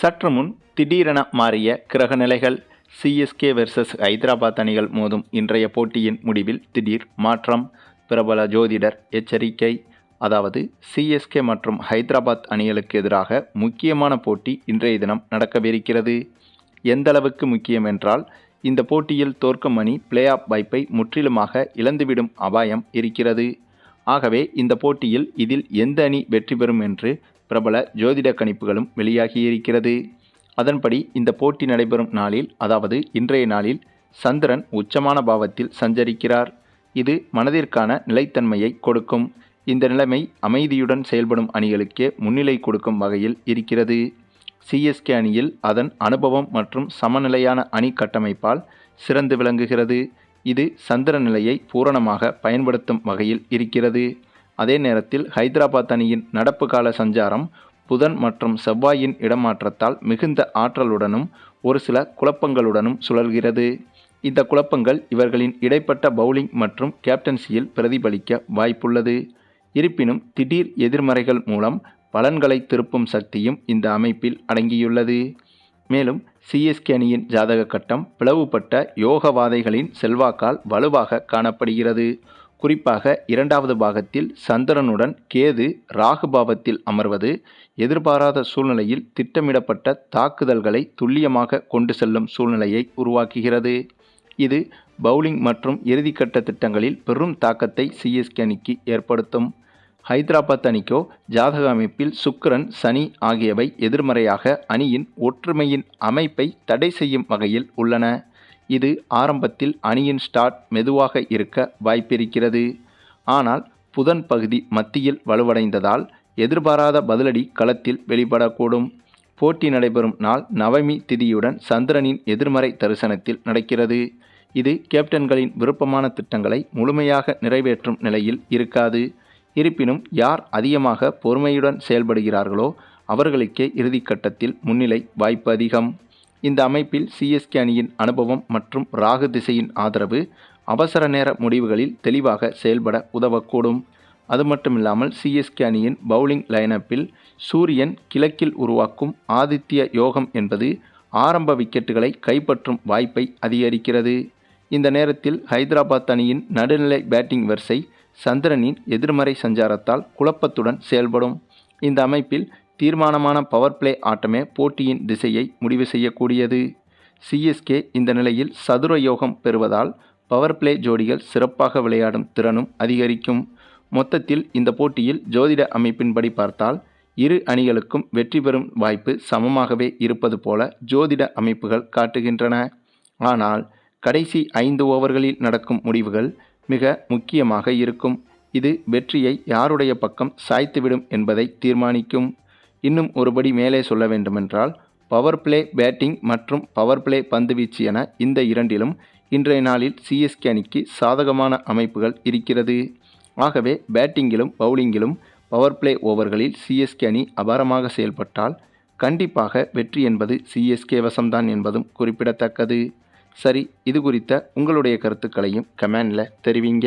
சற்று முன் திடீரென மாறிய கிரகநிலைகள் சிஎஸ்கே வெர்சஸ் ஹைதராபாத் அணிகள் மோதும் இன்றைய போட்டியின் முடிவில் திடீர் மாற்றம். பிரபல ஜோதிடர் எச்சரிக்கை அதாவது சிஎஸ்கே மற்றும் ஹைதராபாத் அணிகளுக்கு எதிராக முக்கியமான போட்டி இன்றைய தினம் நடக்கவிருக்கிறது. எந்தளவுக்கு முக்கியம் என்றால் இந்த போட்டியில் தோற்கும் அணி பிளே ஆஃப் வாய்ப்பை முற்றிலுமாக இழந்துவிடும் அபாயம் இருக்கிறது. ஆகவே இந்த போட்டியில் இதில் எந்த அணி வெற்றி பெறும் என்று பிரபல ஜோதிட கணிப்புகளும் வெளியாகியிருக்கிறது. அதன்படி இந்த போட்டி நடைபெறும் நாளில் அதாவது இன்றைய நாளில் சந்திரன் உச்சமான பாவத்தில் சஞ்சரிக்கிறார். இது மனதிற்கான நிலைத்தன்மையை கொடுக்கும். இந்த நிலைமை அமைதியுடன் செயல்படும் அணிகளுக்கே முன்னிலை கொடுக்கும் வகையில் இருக்கிறது. சிஎஸ்கே அணியில் அதன் அனுபவம் மற்றும் சமநிலையான அணி கட்டமைப்பால் சிறந்து விளங்குகிறது. இது சந்திர நிலையை பூரணமாக பயன்படுத்தும் வகையில் இருக்கிறது. அதே நேரத்தில் ஹைதராபாத் அணியின் நடப்பு கால சஞ்சாரம் புதன் மற்றும் செவ்வாயின் இடமாற்றத்தால் மிகுந்த ஆற்றலுடனும் ஒரு சில குழப்பங்களுடனும் சுழல்கிறது. இந்த குழப்பங்கள் இவர்களின் இடைப்பட்ட பவுலிங் மற்றும் கேப்டன்சியில் பிரதிபலிக்க வாய்ப்புள்ளது. இருப்பினும் திடீர் எதிர்மறைகள் மூலம் பலன்களை திருப்பும் சக்தியும் இந்த அமைப்பில் அடங்கியுள்ளது. மேலும் சிஎஸ்கே அணியின் ஜாதக கட்டம் பிளவுபட்ட யோகவாதைகளின் செல்வாக்கால் வலுவாக காணப்படுகிறது. குறிப்பாக இரண்டாவது பாகத்தில் சந்திரனுடன் கேது ராகு பாவத்தில் அமர்வது எதிர்பாராத சூழ்நிலையில் திட்டமிடப்பட்ட தாக்குதல்களை துல்லியமாக கொண்டு செல்லும் சூழ்நிலையை உருவாக்குகிறது. இது பவுலிங் மற்றும் இறுதிக்கட்ட திட்டங்களில் பெரும் தாக்கத்தை சிஎஸ்கே அணிக்கு ஏற்படுத்தும். ஹைதராபாத் அணிக்கோ ஜாதக அமைப்பில் சுக்கரன் சனி ஆகியவை எதிர்மறையாக அணியின் ஒற்றுமையின் அமைப்பை தடை செய்யும் வகையில் உள்ளன. இது ஆரம்பத்தில் அணியின் ஸ்டார்ட் மெதுவாக இருக்க வாய்ப்பிருக்கிறது. ஆனால் புதன் பகுதி மத்தியில் வலுவடைந்ததால் எதிர்பாராத பதிலடி களத்தில் வெளிப்படக்கூடும். போட்டி நடைபெறும் நாள் நவமி திதியுடன் சந்திரனின் எதிர்மறை தரிசனத்தில் நடக்கிறது. இது கேப்டன்களின் விருப்பமான திட்டங்களை முழுமையாக நிறைவேற்றும் நிலையில் இருக்காது. இருப்பினும் யார் அதிகமாக பொறுமையுடன் செயல்படுகிறார்களோ அவர்களுக்கே இறுதிக்கட்டத்தில் முன்னிலை வாய்ப்பு அதிகம். இந்த அமைப்பில் சிஎஸ்கே அணியின் அனுபவம் மற்றும் ராகு திசையின் ஆதரவு அவசர நேர முடிவுகளில் தெளிவாக செயல்பட உதவக்கூடும். அது மட்டுமில்லாமல் சிஎஸ்கே அணியின் பவுலிங் லைனப்பில் சூரியன் கிழக்கில் உருவாக்கும் ஆதித்ய யோகம் என்பது ஆரம்ப விக்கெட்டுகளை கைப்பற்றும் வாய்ப்பை அதிகரிக்கிறது. இந்த நேரத்தில் ஹைதராபாத் அணியின் நடுநிலை பேட்டிங் வரிசை சந்திரனின் எதிர்மறை சஞ்சாரத்தால் குழப்பத்துடன் செயல்படும். இந்த அமைப்பில் தீர்மானமான பவர் பிளே ஆட்டமே போட்டியின் திசையை முடிவு செய்யக்கூடியது. சிஎஸ்கே இந்த நிலையில் சதுர யோகம் பெறுவதால் பவர் பிளே ஜோடிகள் சிறப்பாக விளையாடும் திறனும் அதிகரிக்கும். மொத்தத்தில் இந்த போட்டியில் ஜோதிட அமைப்பின்படி பார்த்தால் இரு அணிகளுக்கும் வெற்றி பெறும் வாய்ப்பு சமமாகவே இருப்பது போல ஜோதிட அமைப்புகள் காட்டுகின்றன. ஆனால் கடைசி ஐந்து ஓவர்களில் நடக்கும் முடிவுகள் மிக முக்கியமாக இருக்கும். இது வெற்றியை யாருடைய பக்கம் சாய்த்துவிடும் என்பதை தீர்மானிக்கும். இன்னும் ஒருபடி மேலே சொல்ல வேண்டுமென்றால் பவர் பிளே பேட்டிங் மற்றும் பவர் பிளே பந்துவீச்சு என இந்த இரண்டிலும் இன்றைய நாளில் சிஎஸ்கே அணிக்கு சாதகமான அமைப்புகள் இருக்கிறது. ஆகவே பேட்டிங்கிலும் பவுலிங்கிலும் பவர் பிளே ஓவர்களில் சிஎஸ்கே அணி அபாரமாக செயல்பட்டால் கண்டிப்பாக வெற்றி என்பது சிஎஸ்கே வசம்தான் என்பதும் குறிப்பிடத்தக்கது. சரி இது குறித்த உங்களுடைய கருத்துக்களையும் கமெண்டில் தெரிவிங்க.